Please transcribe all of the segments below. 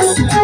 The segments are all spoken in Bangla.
Thank you.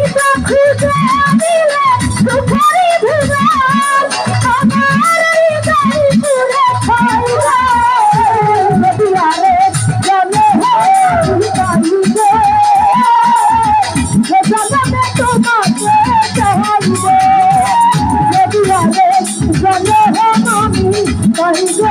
你说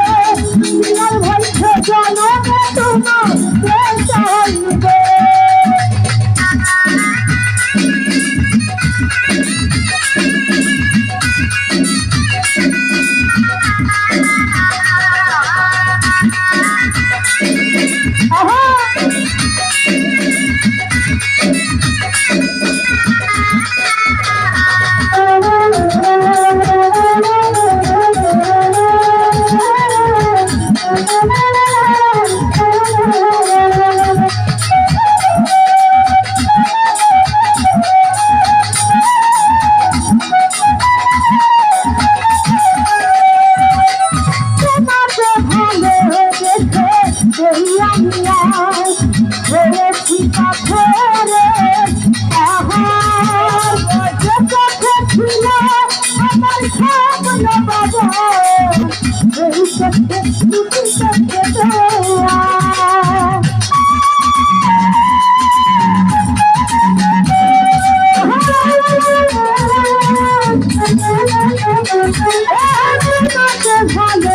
ভালো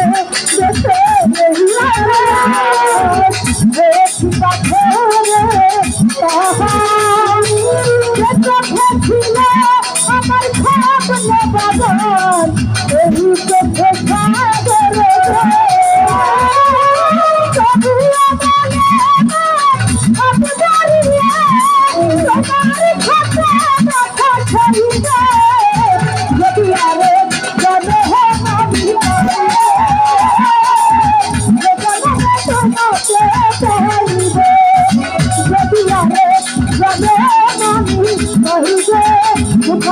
দেশে দেখি পাথরে ছিল আমার খাব না বাবা এই চোখে সাগরে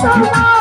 তোমার